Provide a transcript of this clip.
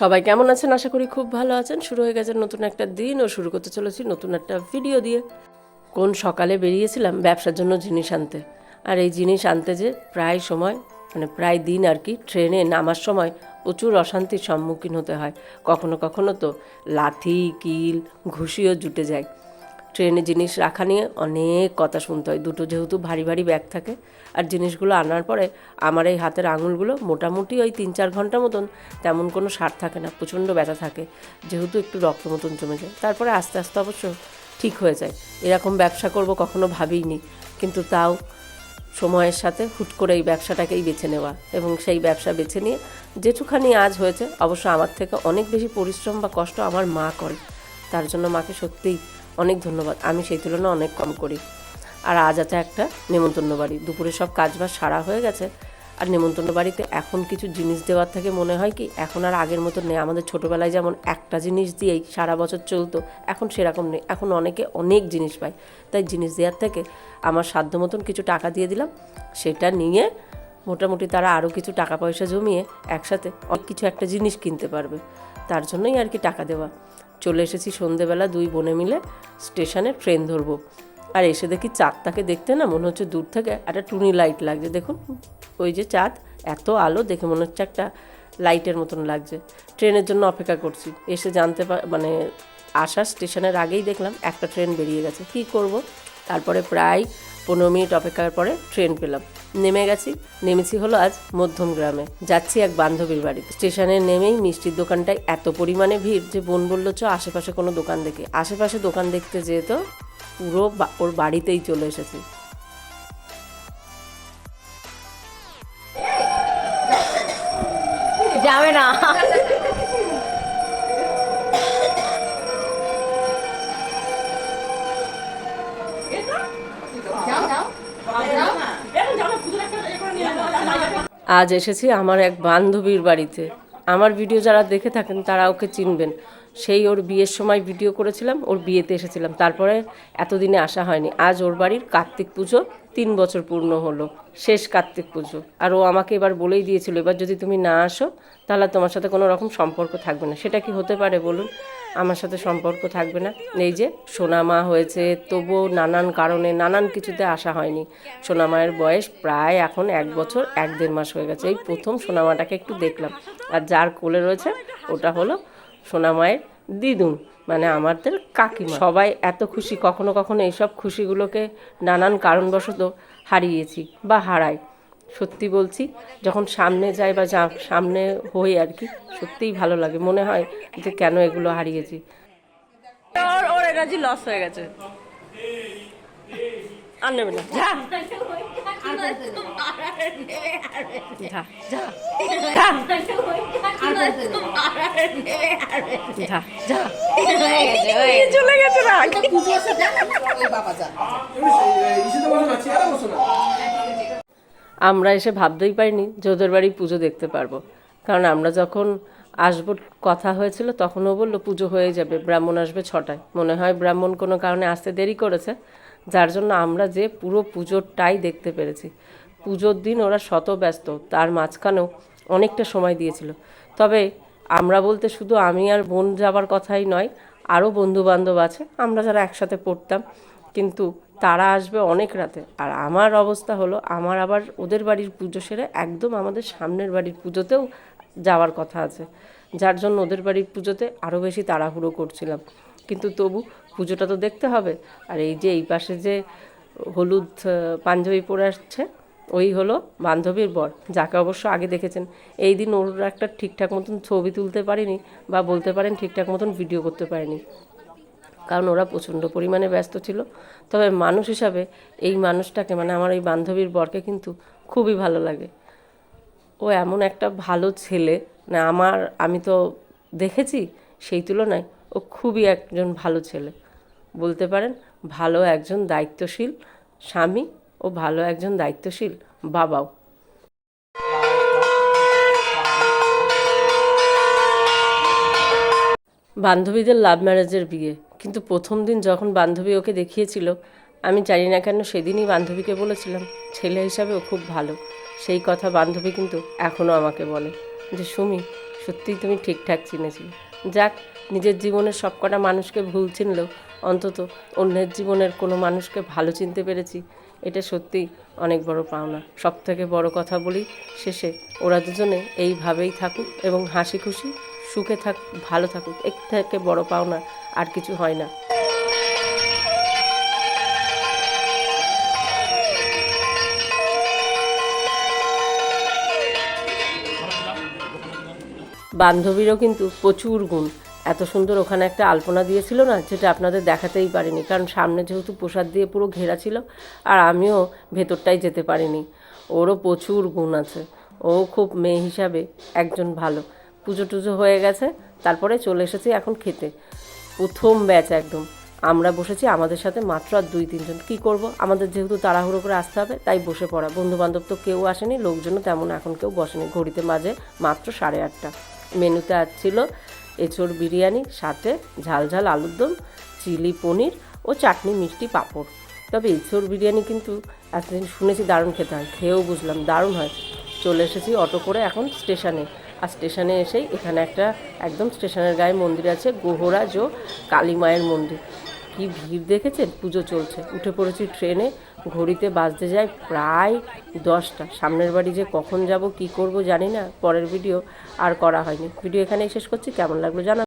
সবাই কেমন আছেন? আশা করি খুব ভালো আছেন। শুরু হয়ে গেছে নতুন একটা দিন ও শুরু করতে চলেছি নতুন একটা ভিডিও দিয়ে। কোন সকালে বেরিয়েছিলাম? ব্যবসার জন্য জিনিস আনতে। আর এই জিনিস আনতে যে প্রায় সময় মানে প্রায় দিন আর কি, ট্রেনে নামার সময় প্রচুর অশান্তির সম্মুখীন হতে হয়। কখনো কখনো তো লাথি, কিল, ঘুষিও জুটে যায়। ট্রেনে জিনিস রাখা নিয়ে অনেক কথা শুনতে হয়। দুটো যেহেতু ভারী ভারী ব্যাগ থাকে। আর জিনিসগুলো আনার পরে আমার এই হাতের আঙুলগুলো মোটামুটি ওই তিন চার ঘণ্টা মতন তেমন কোনো সার থাকে না, প্রচণ্ড ব্যথা থাকে। যেহেতু একটু রক্ত মতন জমে যায়। তারপরে আস্তে আস্তে অবশ্য ঠিক হয়ে যায়। এরকম ব্যবসা করব কখনো ভাবিনি কিন্তু তাও সময়ের সাথে হুট করে এই ব্যবসাটাকেই বেছে নেওয়া এবং সেই ব্যবসা বেছে নিয়ে যেটুখানি আজ হয়েছে, অবশ্য আমার থেকে অনেক বেশি পরিশ্রম বা কষ্ট আমার মা করে। তার জন্য মাকে সত্যিই অনেক ধন্যবাদ। আমি সেই তুলনায় অনেক কম করি। আর আজ আছে একটা নেমন্তন্ন বাড়ি। দুপুরে সব কাজবাজ সারা হয়ে গেছে। আর নেমন্তন্ন বাড়িতে এখন কিছু জিনিস দেওয়ার থেকে মনে হয় কি, এখন আর আগের মতো নেই। আমাদের ছোটোবেলায় যেমন একটা জিনিস দিয়েই সারা বছর চলতো, এখন সেরকম নেই। এখন অনেকে অনেক জিনিস পায়। তাই জিনিস দেওয়ার থেকে আমার সাধ্য মতন কিছু টাকা দিয়ে দিলাম। সেটা নিয়ে মোটামুটি তারা আরও কিছু টাকা পয়সা জমিয়ে একসাথে অনেক কিছু একটা জিনিস কিনতে পারবে। তার জন্যই আর কি টাকা দেওয়া। চলে এসেছি সন্ধেবেলা দুই বোনে মিলে স্টেশনে ট্রেন ধরবো। আর এসে দেখি চাঁদটাকে দেখতে না মনে হচ্ছে দূর থেকে একটা টুনি লাইট লাগছে। দেখুন, ওই যে চাঁদ, এত আলো দেখে মনে হচ্ছে একটা লাইটের মতন লাগছে। ট্রেনের জন্য অপেক্ষা করছি। এসে জানতে পা মানে আসার স্টেশনের আগেই দেখলাম একটা ট্রেন বেরিয়ে গেছে। কী করব? তারপরে প্রায় পনেরো মিনিট অপেক্ষার পরে ট্রেন পেলাম। নেমে গেছি। নেমেছি হলো আজ মধ্যম গ্রামে। যাচ্ছি এক বান্ধবীর বাড়িতে। স্টেশনে নেমেই মিষ্টির দোকানটায় এত পরিমাণে ভিড় যে বোন বলল, চ, আশেপাশে কোনো দোকান দেখে। আশেপাশে দোকান দেখতে যেয়ে তো পুরো ওর বাড়িতেই চলে এসেছি। যাবে না। আজ এসেছি আমার এক বান্ধবীর বাড়িতে। আমার ভিডিও যারা দেখে থাকেন তারা ওকে চিনবেন। সেই ওর বিয়ের সময় ভিডিও করেছিলাম, ওর বিয়েতে এসেছিলাম। তারপরে এতদিনে আসা হয়নি। আজ ওর বাড়ির কার্তিক পুজো তিন বছর পূর্ণ হলো, শেষ কার্তিক পুজো। আর ও আমাকে এবার বলেই দিয়েছিল, এবার যদি তুমি না আসো, তাহলে তোমার সাথে কোনো রকম সম্পর্ক থাকবে না। সেটা কি হতে পারে বলুন? আমার সাথে সম্পর্ক থাকবে না। এই যে সোনামা হয়েছে, তবুও নানান কারণে নানান কিছুতে আসা হয়নি। সোনামায়ের বয়স প্রায় এখন এক বছর, এক দেড় মাস হয়ে গেছে। এই প্রথম সোনামাটাকে একটু দেখলাম। আর যার কোলে রয়েছে, ওটা হলো সোনামায়ের দিদুন মানে আমাদের কাকিমা। সবাই এত খুশি, কখনো কখনো এইসব খুশিগুলোকে নানান কারণবশত হারিয়েছি বা হারাই। সত্যি বলছি, যখন সামনে যাই বা যা- সামনে হই আর কি, সত্যিই ভালো লাগে। মনে হয় যে কেন এগুলো হারিয়েছি। লস হয়ে গেছে। আর নেবে না। চলে গেছে আমরা এসে ভাবতেই পারিনি যে ওদের বাড়ি পুজো দেখতে পারব। কারণ আমরা যখন আসব, কথা হয়েছিল তখনও বলল, পুজো হয়ে যাবে, ব্রাহ্মণ আসবে ছটায়। মনে হয় ব্রাহ্মণ কোনো কারণে আসতে দেরি করেছে। যার জন্য আমরা যে পুরো পুজোরটাই দেখতে পেরেছি। পুজোর দিন ওরা শত ব্যস্ত, তার মাঝখানেও অনেকটা সময় দিয়েছিল। তবে আমরা বলতে শুধু আমি আর বোন যাবার কথাই নয়, আরও বন্ধু বান্ধব আছে, আমরা যারা একসাথে পড়তাম। কিন্তু তারা আসবে অনেক রাতে। আর আমার অবস্থা হলো, আমার আবার ওদের বাড়ির পুজো সেরে একদম আমাদের সামনের বাড়ির পুজোতেও যাওয়ার কথা আছে। যার জন্য ওদের বাড়ির পুজোতে আরও বেশি তাড়াহুড়ো করছিলাম। কিন্তু তবু পুজোটা তো দেখতে হবে। আর এই যে এই পাশে যে হলুদ পাঞ্জাবি পরে আসছে, ওই হলো বান্ধবীর বর, যাকে অবশ্য আগে দেখেছেন। এই দিন ওর একটা ঠিকঠাক মতন ছবি তুলতে পারিনি বা বলতে পারেন ঠিকঠাক মতন ভিডিও করতে পারিনি। কারণ ওরা প্রচণ্ড পরিমাণে ব্যস্ত ছিল। তবে মানুষ হিসাবে এই মানুষটাকে মানে আমার এই বান্ধবীর বরকে কিন্তু খুবই ভালো লাগে। ও এমন একটা ভালো ছেলে, না আমার, আমি তো দেখেছি সেই তুলনায় ও খুবই একজন ভালো ছেলে। বলতে পারেন, ভালো একজন দায়িত্বশীল স্বামী ও ভালো একজন দায়িত্বশীল বাবাও। বান্ধবীদের লাভ ম্যারেজের বিয়ে। কিন্তু প্রথম দিন যখন বান্ধবী ওকে দেখিয়েছিল, আমি জানি না কেন সেদিনই বান্ধবীকে বলেছিলাম, ছেলে হিসাবে ও খুব ভালো। সেই কথা বান্ধবী কিন্তু এখনও আমাকে বলে যে, সুমি, সত্যিই তুমি ঠিকঠাক চিনেছিলে। যাক নিজের জীবনের সবকটা মানুষকে ভুল চিনলেও অন্তত অন্যের জীবনের কোনো মানুষকে ভালো চিনতে পেরেছি, এটা সত্যিই অনেক বড় পাওনা। সব থেকে বড় কথা বলি, শেষে ওরা দুজনে এইভাবেই থাকুক এবং হাসি খুশি, সুখে থাকুক, ভালো থাকুক, এর থেকে বড় পাওনা আর কিছু হয় না। বান্ধবীরও কিন্তু প্রচুর গুণ। এত সুন্দর ওখানে একটা আলপনা দিয়েছিল না, যেটা আপনাদের দেখাতেই পারিনি। কারণ সামনে যেহেতু প্রসাদ দিয়ে পুরো ঘেরা ছিল, আর আমিও ভেতরটাই যেতে পারিনি। ওরও প্রচুর গুণ আছে। ও খুব মেয়ে হিসাবে একজন ভালো। পুজো টুজো হয়ে গেছে, তারপরে চলে এসেছি এখন খেতে। প্রথম ব্যাচ একদম। আমরা বসেছি আমাদের সাথে মাত্র আর দুই, তিনজন। কি করব? আমাদের যেহেতু তাড়াহুড়ো করে আসতে হবে, তাই বসে পড়া। বন্ধু বান্ধব তো কেউ আসেনি, লোকজনও তেমন এখন কেউ বসেনি। ঘড়িতে মাঝে মাত্র সাড়ে আটটা। মেনুতে ছিল এঁচোড় বিরিয়ানি, সাথে ঝাল ঝাল আলুর দম, চিলি পনির ও চাটনি মিষ্টি পাঁপড়। তবে এঁচোড় বিরিয়ানি কিন্তু এতদিন শুনেছি দারুণ খেতে হয়, খেয়েও বুঝলাম দারুণ হয়। চলে এসেছি অটো করে এখন স্টেশনে, আর স্টেশনে এসেই এখানে একটা একদম স্টেশনের গায়ে মন্দির আছে, গোহরাজ ও কালী মায়ের মন্দির। কি ভিড় দেখেছেন? পুজো চলছে। উঠে পড়েছি ট্রেনে, ঘড়িতে বাজতে যায় প্রায় দশটা। সামনের বাড়ি যে কখন যাব, কি করব জানি না, পরের ভিডিও আর করা হয়নি। ভিডিও এখানেই শেষ করছি। কেমন লাগল জানা